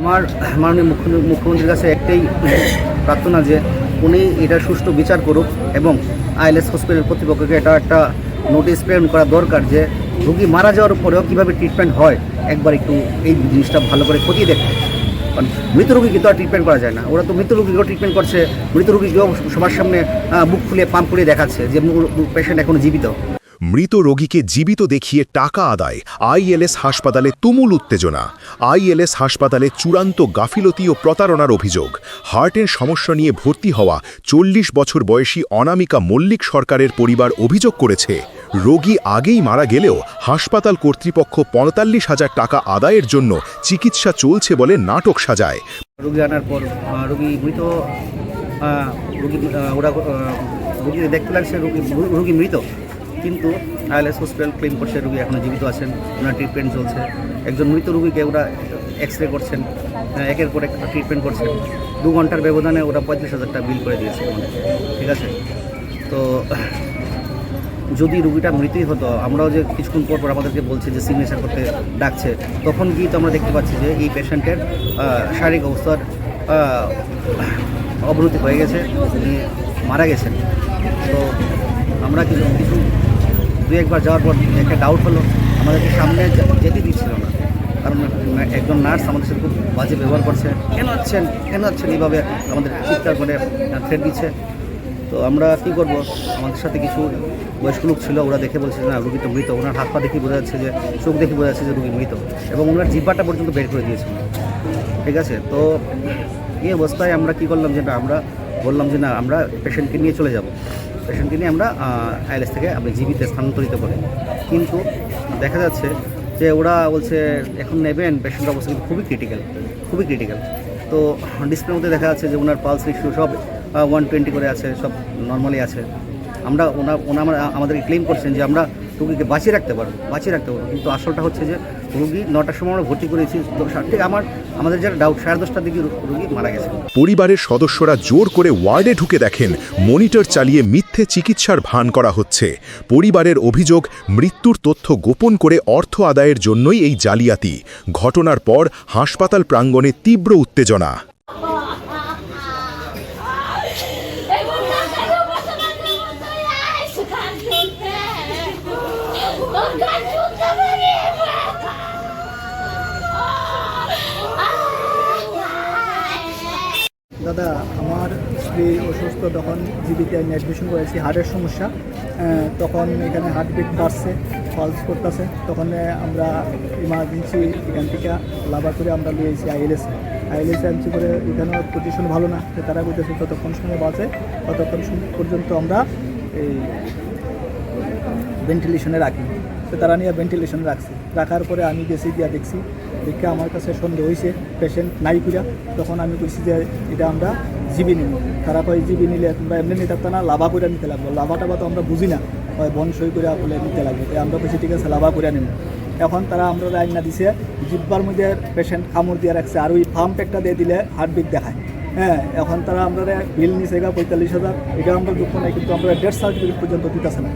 আমার মাননীয় মুখ্য- মুখ্যমন্ত্রীর কাছে একটাই প্রার্থনা যে উনি এটা সুষ্ঠু বিচার করুক এবং আইএলএস হসপিটাল কর্তৃপক্ষকে এটা একটা নোটিশ প্রেরণ করা দরকার যে রুগী মারা যাওয়ার পরেও কীভাবে ট্রিটমেন্ট হয়। একবার একটু এই জিনিসটা ভালো করে খতিয়ে দেখতে কারণ মৃত রুগীকে তো আর ট্রিটমেন্ট করা যায় না। ওরা তো মৃত রুগীকেও ট্রিটমেন্ট করছে, মৃত রুগীকেও সবার সামনে বুক ফুলিয়ে পাম্প করে দেখাচ্ছে যে পেশেন্ট এখনও জীবিত। মৃত রোগীকে জীবিত দেখিয়ে টাকা আদায় আইএলএস হাসপাতালে তুমুল উত্তেজনা। আইএলএস হাসপাতালে চূড়ান্ত গাফিলতি ও প্রতারণার অভিযোগ। হার্টের সমস্যা নিয়ে ভর্তি হওয়া চল্লিশ বছর বয়সী অনামিকা মল্লিক সরকারের পরিবার অভিযোগ করেছে, রোগী আগেই মারা গেলেও হাসপাতাল কর্তৃপক্ষ পঁয়তাল্লিশ হাজার টাকা আদায়ের জন্য চিকিৎসা চলছে বলে নাটক সাজায়। রুগী আনার পর রুগী মৃত রুগী ওরা রুগী দেখতে লাগছে, রুগী রুগী মৃত। কিন্তু আইএলএস হসপিটাল ক্লেম করছে, রুগী এখনও জীবিত আছেন, ওনার ট্রিটমেন্ট চলছে। একজন মৃত রুগীকে ওরা এক্স রে করছেন একের পর এক ট্রিটমেন্ট করছেন। দু ঘণ্টার ব্যবধানে ওরা পঁয়ত্রিশ হাজার টাকা বিল করে দিয়েছে ঠিক আছে? তো, যদি রুগীটা মৃতই হতো, আমরাও যে কিছুক্ষণ পর পর আমাদেরকে বলছে যে সিগনেচার করতে ডাকছে, তখন গিয়ে তো আমরা দেখতে পাচ্ছি যে এই পেশেন্টের শারীরিক অবস্থার অবনতি হয়ে গেছে, উনি মারা গেছেন। তো, আমরা কিছু কিছু দু একবার যাওয়ার পর একটা ডাউট হলো, আমাদেরকে সামনে যেতে দিচ্ছিল না। কারণ একজন নার্স আমাদের সাথে খুব বাজে ব্যবহার করছে। কেন আছেন কেন আছেন এইভাবে আমাদের চিৎকার করে থ্রেট দিচ্ছে। তো আমরা কী করব? আমাদের সাথে কিছু বয়স্ক লোক ছিল, ওরা দেখে বলছে না, রুগী তো মৃত। ওনার হাত পা দেখে বোঝা যাচ্ছে যে, চোখ দেখে বোঝা যাচ্ছে যে রুগী মৃত। এবং ওনার জিব্বাটা পর্যন্ত বের করে দিয়েছিল। ঠিক আছে? তো এই অবস্থায় আমরা কি করলাম যে, না, আমরা বললাম যে, না, আমরা পেশেন্টকে নিয়ে চলে যাব। পেশেন্টকে নিয়ে আমরা আইএলএস থেকে আপনি জীবিতে স্থানান্তরিত করি। কিন্তু দেখা যাচ্ছে যে ওরা বলছে, এখন নেবেন পেশেন্টের অবস্থা কিন্তু খুবই ক্রিটিক্যাল খুবই ক্রিটিক্যাল তো ডিসপ্লের মধ্যে দেখা যাচ্ছে যে ওনার পালস রেশিও সব ওয়ান টোয়েন্টি করে আছে, সব নর্মালি আছে। আমরা, ওনা ওনা আমাদেরকে ক্লেম করছেন যে আমরা রুগীকে বাঁচিয়ে রাখতে পারব, বাঁচিয়ে রাখতে পারব। কিন্তু আসলটা হচ্ছে যে রুগী নটার সময় আমরা ভর্তি করেছি ঠিক আমার আমাদের যারা ডাউট সাড়ে দশটার দিকে রুগী মারা গেছে। পরিবারের সদস্যরা জোর করে ওয়ার্ডে ঢুকে দেখেন মনিটর চালিয়ে মিথ্যে চিকিৎসার ভান করা হচ্ছে। পরিবারের অভিযোগ মৃত্যুর তথ্য গোপন করে অর্থ আদায়ের জন্যই এই জালিয়াতি। ঘটনার পর হাসপাতাল প্রাঙ্গণে তীব্র উত্তেজনা। দাদা, আমার স্ত্রী অসুস্থ, তখন জীবিতে আমি অ্যাডমিশন করেছি হার্টের সমস্যা। তখন এখানে হার্টবিট বাড়ছে ফলস করতেছে। তখন আমরা ইমার্জেন্সি এখান থেকে লাভা করে আমরা লিয়েছি আইএলএস আইএলএস আনছি করে এখানেও পজিশন ভালো না। তারা বলতেছে ততক্ষণ সময় বাঁচে, ততক্ষণ সময় পর্যন্ত আমরা এই ভেন্টিলেশনে রাখি। তো তারা নিয়ে ভেন্টিলেশন রাখছে। রাখার পরে আমি গেছি, গিয়া দেখছি দেখে আমার কাছে সন্দেহ হয়েছে পেশেন্ট নাই কইরা। তখন আমি কইছি যে এটা আমরা জিবি নিব। তারা কয় জিবি নিলে তোমরা এমনি নিতে পারতো না, লাভা করে নিতে লাগবো। লাভা টাভা তো আমরা বুঝি না। হয় বন সই করে বলে নিতে লাগবে। আমরা কইছি, ঠিক আছে, লাভা করে নিব। এখন তারা আমরা আইনা দিছে, জিব্বার মধ্যে পেশেন্ট কামড় দিয়ে রাখছে। আর ওই পাম্প একটা দিয়ে দিলে হার্টবিট দেখায়। হ্যাঁ এখন তারা আমরা বিল নিছে গা পঁয়তাল্লিশ হাজার। এটা আমরা দুঃখ নাই, কিন্তু আমরা ডেথ সার্টিফিকেট পর্যন্ত দিতেছে না।